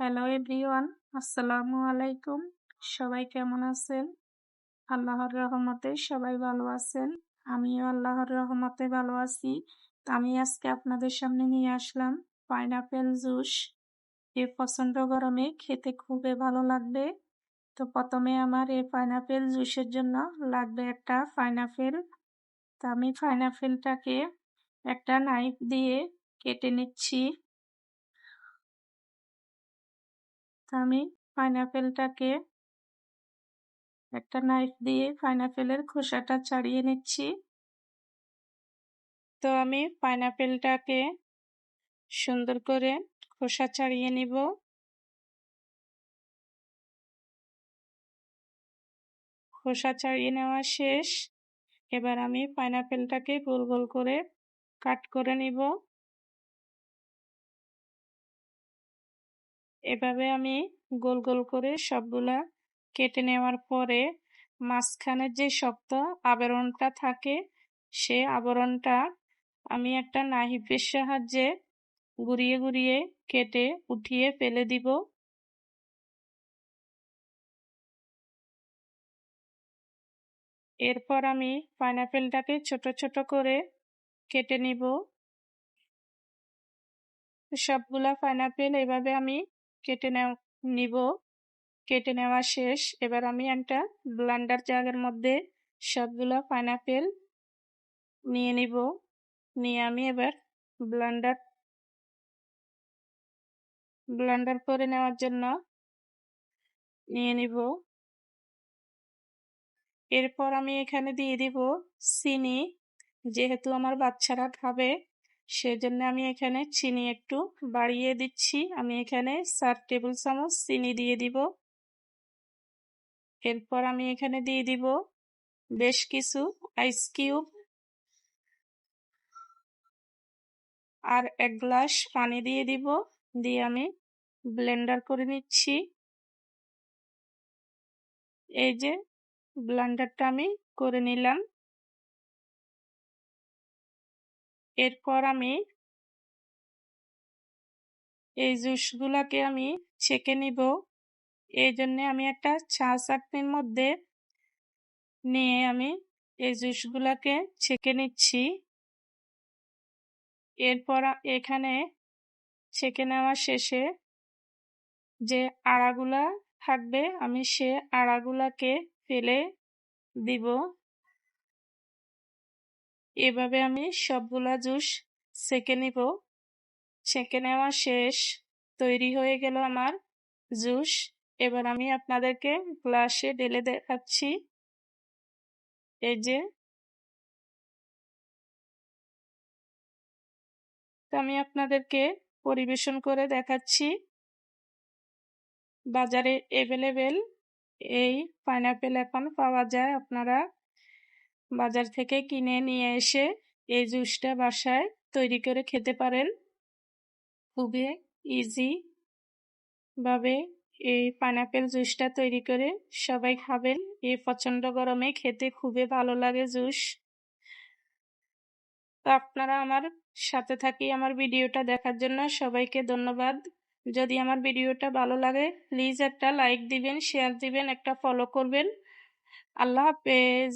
Hello everyone আসসালামু আলাইকুম সবাই কেমন আছেন? আল্লাহর রহমতে সবাই ভালো আছেন। আমিও আল্লাহর রহমতে ভালো আছি। আমি আজকে আপনাদের সামনে নিয়ে আসলাম পাইনাপেল জুস এ পছন্দ গরমে খেতে খুবই ভালো লাগবে। তো প্রথমে আমার এই পাইনাপেল জুসের জন্য লাগবে একটা পাইনাপেল তো আমি পাইনাপেলটাকে একটা নাইফ দিয়ে কেটে নিচ্ছি। আমি পাইনাপেলটাকে একটা নাইফ দিয়ে পাইনাপেলের খোসাটা ছাড়িয়ে নিচ্ছি। তো আমি পাইনাপেলটাকে সুন্দর করে খোসা ছাড়িয়ে নিব। খোসা ছাড়িয়ে নেওয়া শেষ। এবার আমি পাইনাপেলটাকে গোল গোল করে কাট করে নিব। এভাবে আমি গোল গোল করে সবগুলা কেটে নেওয়ার পরে মাঝখানের যে শক্ত আবরণটা থাকে, সে আবরণটা আমি একটা নাহিফের সাহায্যে গুড়িয়ে গুড়িয়ে কেটে উঠিয়ে ফেলে দিব। এরপর আমি পাইনাপেলটাকে ছোট ছোট করে কেটে নিব। সবগুলা পাইনাপেল এভাবে আমি কেটে নেওয়া নিব। কেটে নেওয়া শেষ। এবার আমি একটা ব্লান্ডার জাগের মধ্যে সবগুলো পাইনাপেল নিয়ে নিব। নিয়ে আমি এবার ব্লান্ডার ব্লান্ডার করে নেওয়ার জন্য নিয়ে নিব। এরপর আমি এখানে দিয়ে দিব চিনি। যেহেতু আমার বাচ্চারা খাবে সেজন্য আমি এখানে চিনি একটু বাড়িয়ে দিচ্ছি। আমি এখানে চার টেবিল চামচ চিনি দিয়ে দিব। এরপর আমি এখানে দিয়ে দিব বেশ কিছু আইস কিউব আর এক গ্লাস পানি দিয়ে দিব। দিয়ে আমি ব্লেন্ডার করে নিচ্ছি। এই যে ব্লেন্ডারটা আমি করে নিলাম। এরপর আমি এই জুসগুলাকে আমি ছেঁকে নিব। এই জন্য আমি একটা চা চাটনির মধ্যে নিয়ে আমি এই জুসগুলাকে ছেঁকে নিচ্ছি। এরপর এখানে ছেঁকে নেওয়া শেষে যে আড়াগুলা থাকবে, আমি সে আড়াগুলাকে ফেলে দিব। এভাবে আমি সবগুলা জুস সেঁকে নিব। ছেঁকে নেওয়া শেষ। তৈরি হয়ে গেল আমার জুস। এবার আমি আপনাদেরকে গ্লাসে ঢেলে দেখাচ্ছি। এই যে। আমি আপনাদেরকে পরিবেশন করে দেখাচ্ছি। বাজারে এভেলেবেল এই পাইনাপেল এখন পাওয়া যায় আপনারা। বাজার থেকে কিনে নিয়ে এসে এই জুসটা বাসায় তৈরি করে খেতে পারেন। খুবই ইজি ভাবে এই পাইনাপেল জুসটা তৈরি করে সবাই খাবেন। এই প্রচণ্ড গরমে খেতে খুবই ভালো লাগে জুস। তো আপনারা আমার সাথে থাকি আমার ভিডিওটা দেখার জন্য সবাইকে ধন্যবাদ। যদি আমার ভিডিওটা ভালো লাগে প্লিজ একটা লাইক দিবেন শেয়ার দিবেন, একটা ফলো করবেন। আল্লাহ হাফেজ।